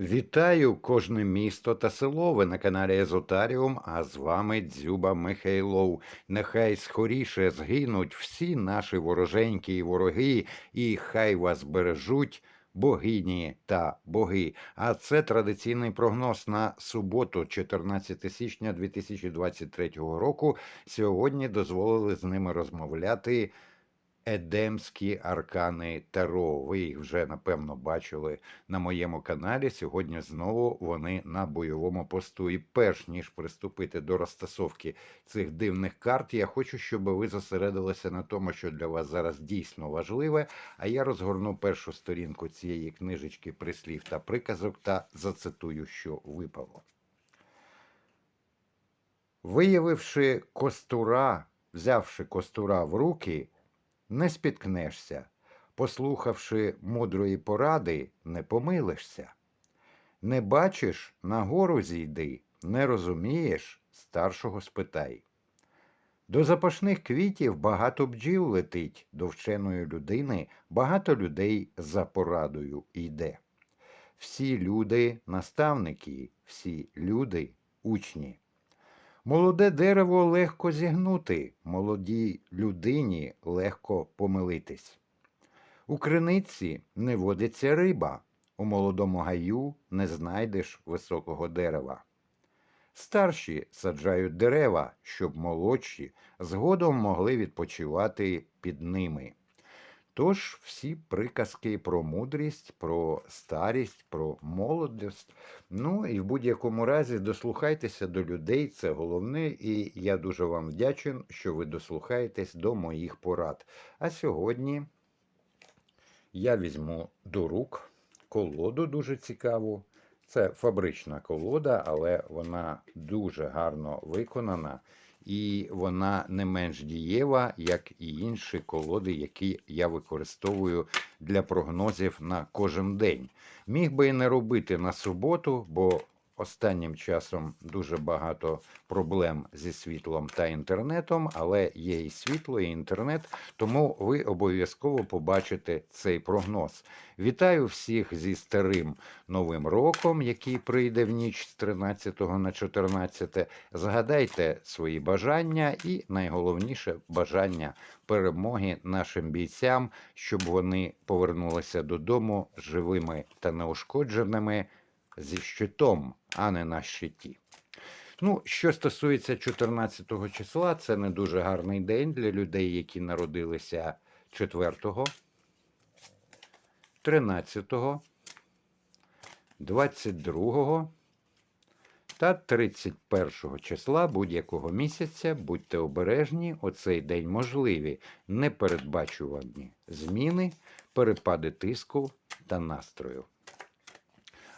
Вітаю кожне місто та село. Ви на каналі Езотаріум, а з вами Дзюба Михайлов. Нехай скоріше згинуть всі наші вороженькі і вороги, і хай вас бережуть богині та боги. А це традиційний прогноз на суботу, 14 січня 2023 року. Сьогодні дозволили з ними розмовляти. Едемські аркани Таро. Ви їх вже напевно бачили на моєму каналі. Сьогодні знову вони на бойовому посту. І перш ніж приступити до розтасовки цих дивних карт, я хочу, щоб ви зосередилися на тому, що для вас зараз дійсно важливе. А я розгорну першу сторінку цієї книжечки прислів та приказок та зацитую, що випало. Виявивши костура, взявши костура в руки, не спіткнешся, послухавши мудрої поради, не помилишся. Не бачиш, нагору зійди, не розумієш, старшого спитай. До запашних квітів багато бджіл летить, до вченої людини багато людей за порадою йде. Всі люди наставники, всі люди учні. Молоде дерево легко зігнути, молодій людині легко помилитись. У криниці не водиться риба, у молодому гаю не знайдеш високого дерева. Старші саджають дерева, щоб молодші згодом могли відпочивати під ними. Тож всі приказки про мудрість, про старість, про молодість. Ну і в будь-якому разі дослухайтеся до людей, це головне, і я дуже вам вдячен, що ви дослухаєтесь до моїх порад. А сьогодні я візьму до рук колоду дуже цікаву. Це фабрична колода, але вона дуже гарно виконана і вона не менш дієва, як і інші колоди, які я використовую для прогнозів на кожен день. Міг би і не робити на суботу, бо останнім часом дуже багато проблем зі світлом та інтернетом, але є і світло, і інтернет, тому ви обов'язково побачите цей прогноз. Вітаю всіх зі старим новим роком, який прийде в ніч з 13 на 14. Згадайте свої бажання і найголовніше бажання перемоги нашим бійцям, щоб вони повернулися додому живими та неушкодженими зі щитом, а не на щиті. Ну, що стосується 14 числа, це не дуже гарний день для людей, які народилися 4, 13, 22 та 31 числа будь-якого місяця. Будьте обережні, оцей день можливі непередбачувані зміни, перепади тиску та настрою.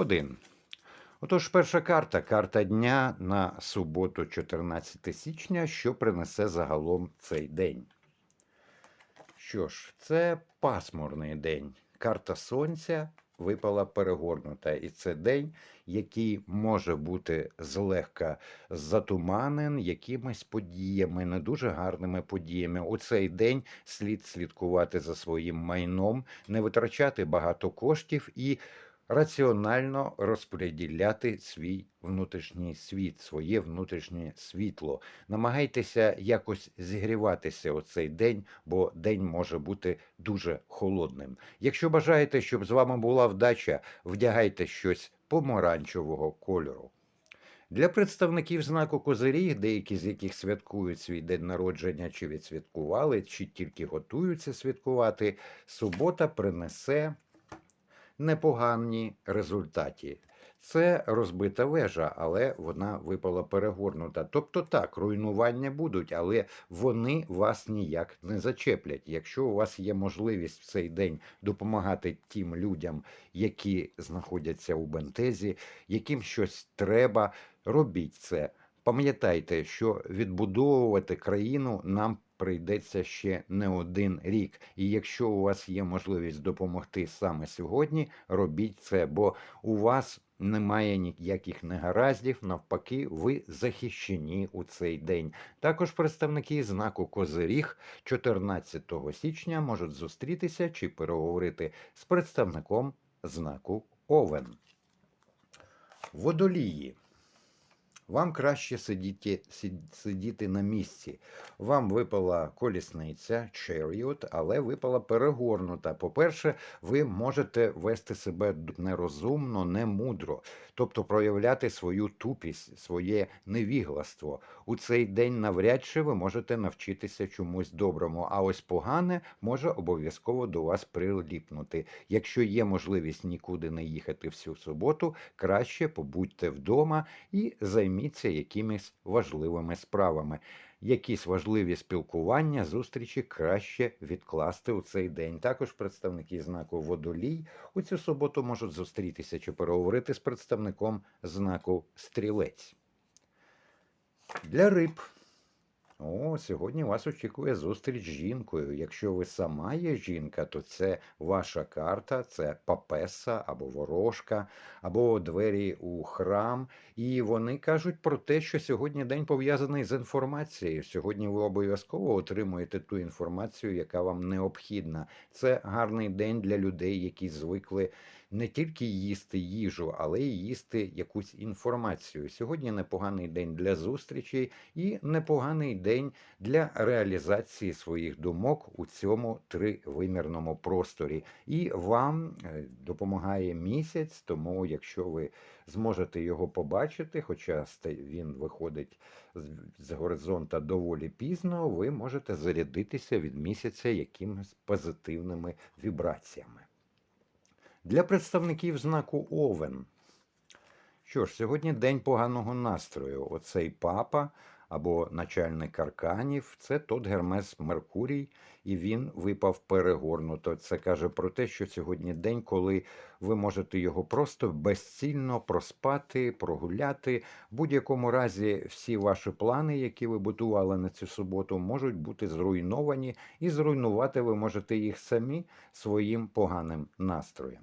Один. Отож, перша карта карта дня на суботу, 14 січня, що принесе загалом цей день. Що ж, це пасмурний день. Карта Сонця випала перегорнута. І це день, який може бути злегка затуманен якимись подіями, не дуже гарними подіями. У цей день слід слідкувати за своїм майном, не витрачати багато коштів і раціонально розподіляти свій внутрішній світ, своє внутрішнє світло. Намагайтеся якось зігріватися у цей день, бо день може бути дуже холодним. Якщо бажаєте, щоб з вами була вдача, вдягайте щось помаранчевого кольору. Для представників знаку Козиріг, деякі з яких святкують свій день народження, чи відсвяткували, чи тільки готуються святкувати, субота принесе непогані результаті. Це розбита вежа, але вона випала перегорнута. Тобто так, руйнування будуть, але вони вас ніяк не зачеплять. Якщо у вас є можливість в цей день допомагати тим людям, які знаходяться у бентезі, яким щось треба, робіть це. Пам'ятайте, що відбудовувати країну нам прийдеться ще не один рік. І якщо у вас є можливість допомогти саме сьогодні, робіть це, бо у вас немає ніяких негараздів, навпаки, ви захищені у цей день. Також представники знаку Козиріг 14 січня можуть зустрітися чи переговорити з представником знаку Овен. Водолії. Вам краще сидіти, сидіти на місці. Вам випала колісниця, chariot, але випала перегорнута. По-перше, ви можете вести себе нерозумно, не мудро, тобто проявляти свою тупість, своє невігластво. У цей день навряд чи ви можете навчитися чомусь доброму, а ось погане може обов'язково до вас приліпнути. Якщо є можливість нікуди не їхати всю суботу, краще побудьте вдома і займіться якимись важливими справами. Якісь важливі спілкування, зустрічі краще відкласти у цей день. Також представники знаку водолій у цю суботу можуть зустрітися чи переговорити з представником знаку стрілець. Для риб. О, сьогодні вас очікує зустріч з жінкою. Якщо ви сама є жінка, то це ваша карта, це папеса або ворожка, або двері у храм. І вони кажуть про те, що сьогодні день пов'язаний з інформацією. Сьогодні ви обов'язково отримуєте ту інформацію, яка вам необхідна. Це гарний день для людей, які звикли не тільки їсти їжу, але й їсти якусь інформацію. Сьогодні непоганий день для зустрічей і непоганий день для реалізації своїх думок у цьому тривимірному просторі. І вам е, допомагає місяць, тому якщо ви зможете його побачити, хоча він виходить з- горизонта доволі пізно, ви можете зарядитися від місяця якимись позитивними вібраціями. Для представників знаку Овен. Що ж, сьогодні день поганого настрою. Оцей папа або начальник арканів це тот Гермес Меркурій, і він випав перегорнуто. Це каже про те, що сьогодні день, коли ви можете його просто безцільно проспати, прогуляти. В будь-якому разі всі ваші плани, які ви будували на цю суботу, можуть бути зруйновані, і зруйнувати ви можете їх самі своїм поганим настроєм.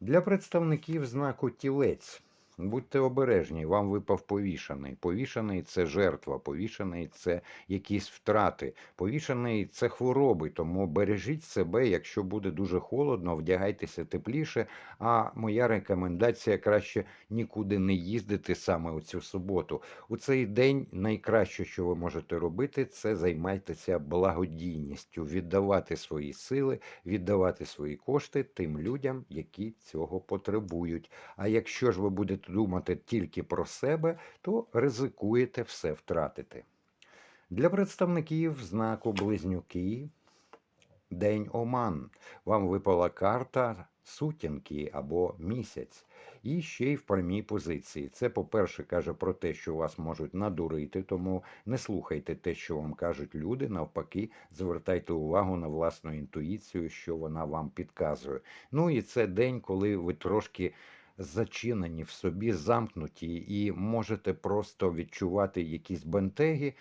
Для представників знаку тілець. Будьте обережні, вам випав повішаний. Повішаний це жертва, повішаний це якісь втрати, повішаний це хвороби. Тому бережіть себе, якщо буде дуже холодно, вдягайтеся тепліше. А моя рекомендація краще нікуди не їздити саме у цю суботу. У цей день найкраще, що ви можете робити, це займайтеся благодійністю, віддавати свої сили, віддавати свої кошти тим людям, які цього потребують. А якщо ж ви будете думати тільки про себе, то ризикуєте все втратити. Для представників знаку Близнюки День Оман. Вам випала карта сутінки або місяць. І ще й в прямій позиції. Це, по-перше, каже про те, що вас можуть надурити, тому не слухайте те, що вам кажуть люди. Навпаки, звертайте увагу на власну інтуїцію, що вона вам підказує. Ну і це день, коли ви трошки зачинені в собі, замкнуті, і можете просто відчувати якісь бентеги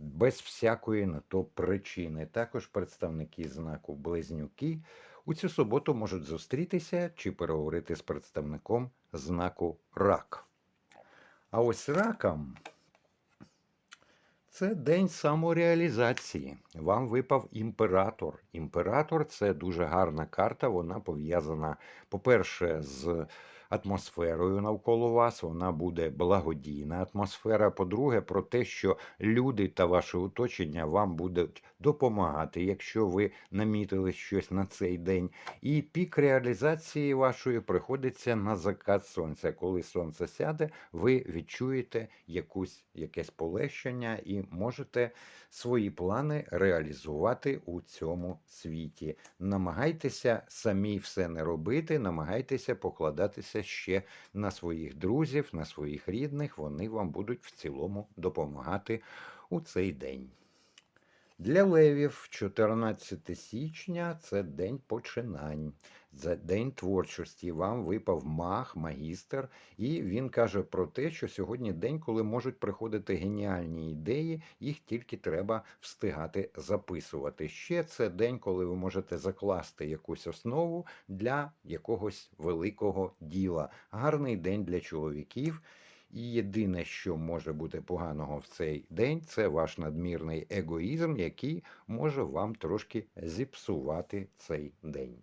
без всякої на то причини. Також представники знаку Близнюки у цю суботу можуть зустрітися чи переговорити з представником знаку Рак. А ось ракам це день самореалізації. Вам випав імператор. Імператор це дуже гарна карта. Вона пов'язана, по-перше, з атмосферою навколо вас. Вона буде благодійна атмосфера. По-друге, про те, що люди та ваше оточення вам будуть допомагати, якщо ви намітили щось на цей день. І пік реалізації вашої приходиться на закат сонця. Коли сонце сяде, ви відчуєте якусь якесь полегшення і можете свої плани реалізувати у цьому світі. Намагайтеся самі все не робити, намагайтеся покладатися сподівайтеся ще на своїх друзів, на своїх рідних. Вони вам будуть в цілому допомагати у цей день. Для левів 14 січня це день починань, це день творчості. Вам випав маг, магістр, і він каже про те, що сьогодні день, коли можуть приходити геніальні ідеї, їх тільки треба встигати записувати. Ще це день, коли ви можете закласти якусь основу для якогось великого діла. Гарний день для чоловіків. І єдине, що може бути поганого в цей день, це ваш надмірний егоїзм, який може вам трошки зіпсувати цей день.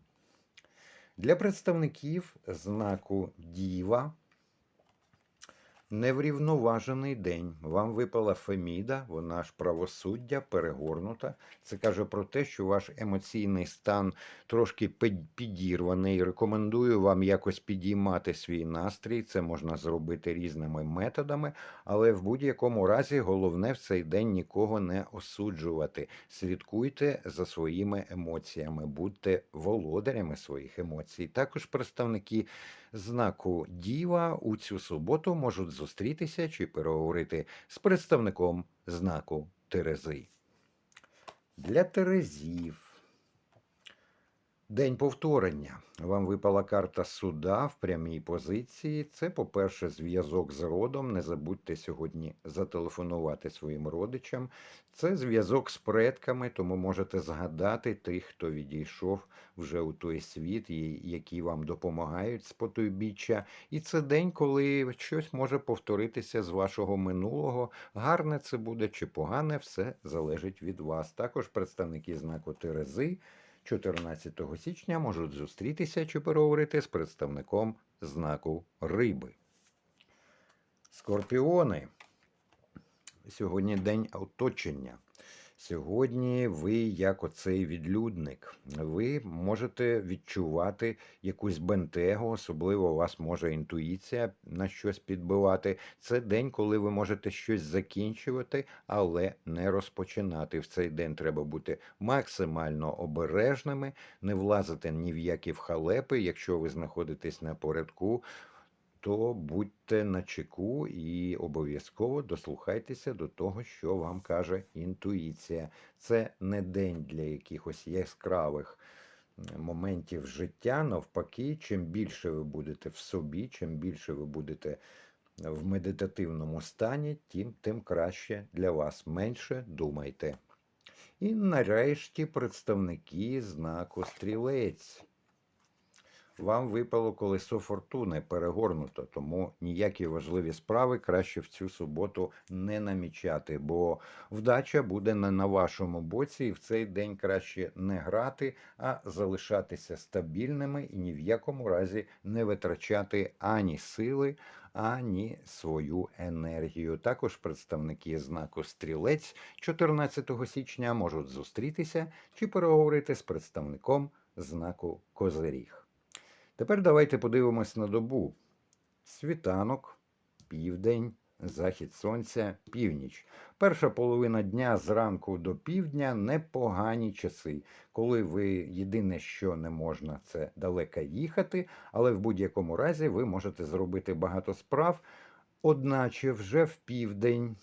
Для представників знаку Діва неврівноважений день. Вам випала Феміда, вона ж правосуддя перегорнута. Це каже про те, що ваш емоційний стан трошки підірваний. Рекомендую вам якось підіймати свій настрій. Це можна зробити різними методами, але в будь-якому разі головне в цей день нікого не осуджувати. Слідкуйте за своїми емоціями, будьте володарями своїх емоцій. Також представники знаку Діва у цю суботу можуть зустрітися чи переговорити з представником знаку Терези. Для Терезів. День повторення. Вам випала карта суда в прямій позиції. Це, по-перше, зв'язок з родом. Не забудьте сьогодні зателефонувати своїм родичам. Це зв'язок з предками, тому можете згадати тих, хто відійшов вже у той світ, які вам допомагають з потойбіччя. І це день, коли щось може повторитися з вашого минулого. Гарне це буде чи погане, все залежить від вас. Також представники знаку Терези. 14 січня можуть зустрітися чи переговорити з представником знаку риби. Скорпіони. Сьогодні день оточення. Сьогодні ви, як оцей відлюдник, ви можете відчувати якусь бентегу, особливо вас може інтуїція на щось підбивати. Це день, коли ви можете щось закінчувати, але не розпочинати. В цей день треба бути максимально обережними, не влазити ні в які вхалепи, якщо ви знаходитесь на порядку то будьте на чеку і обов'язково дослухайтеся до того, що вам каже інтуїція. Це не день для якихось яскравих моментів життя. Навпаки, чим більше ви будете в собі, чим більше ви будете в медитативному стані, тим, тим краще для вас. Менше думайте. І нарешті представники знаку стрілець. Вам випало колесо фортуни перегорнуто, тому ніякі важливі справи краще в цю суботу не намічати, бо вдача буде не на вашому боці, і в цей день краще не грати, а залишатися стабільними і ні в якому разі не витрачати ані сили, ані свою енергію. Також представники знаку стрілець 14 січня можуть зустрітися чи переговорити з представником знаку Козиріг. Тепер давайте подивимось на добу. Світанок, південь, захід сонця, північ. Перша половина дня зранку до півдня непогані часи, коли ви єдине, що не можна, це далеко їхати, але в будь-якому разі ви можете зробити багато справ. Одначе вже в південь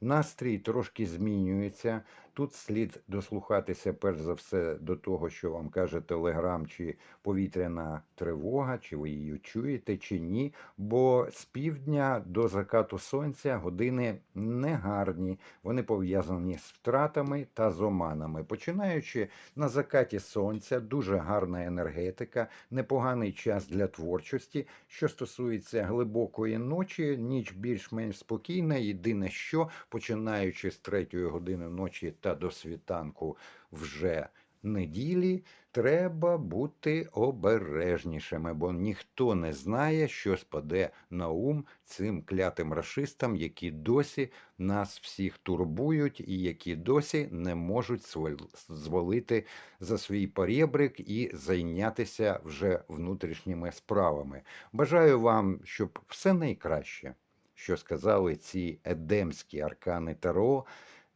настрій трошки змінюється. Тут слід дослухатися перш за все до того, що вам каже телеграм, чи повітряна тривога, чи ви її чуєте, чи ні. Бо з півдня до закату сонця години негарні. Вони пов'язані з втратами та з оманами. Починаючи на закаті сонця, дуже гарна енергетика, непоганий час для творчості. Що стосується глибокої ночі, ніч більш-менш спокійна. Єдине, що починаючи з третьої години ночі та до світанку вже неділі, треба бути обережнішими, бо ніхто не знає, що спаде на ум цим клятим рашистам, які досі нас всіх турбують і які досі не можуть звалити за свій порєбрик і зайнятися вже внутрішніми справами. Бажаю вам, щоб все найкраще, що сказали ці едемські аркани Таро,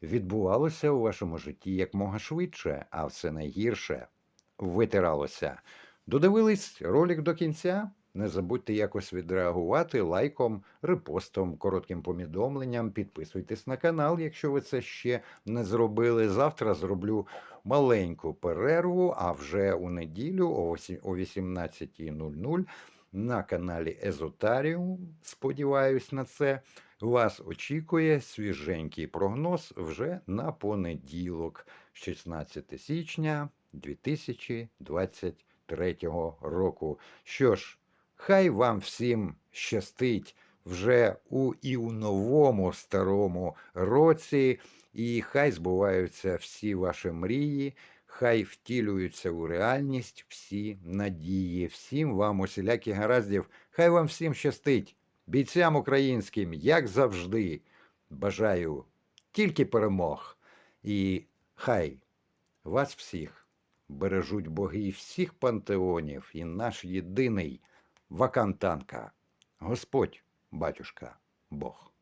відбувалося у вашому житті якмога швидше, а все найгірше витиралося. Додивились ролик до кінця? Не забудьте якось відреагувати лайком, репостом, коротким повідомленням. Підписуйтесь на канал, якщо ви це ще не зробили. Завтра зроблю маленьку перерву, а вже у неділю о осі- о 18.00 на каналі Езотаріум. Сподіваюсь на це. Вас очікує свіженький прогноз вже на понеділок, 16 січня 2023 року. Що ж, хай вам всім щастить вже у і у новому старому році, і хай збуваються всі ваші мрії, хай втілюються у реальність всі надії. Всім вам усіляких гараздів, хай вам всім щастить. Бійцям українським, як завжди, бажаю тільки перемог. І хай вас всіх бережуть боги всіх пантеонів і наш єдиний вакантанка. Господь, батюшка, Бог.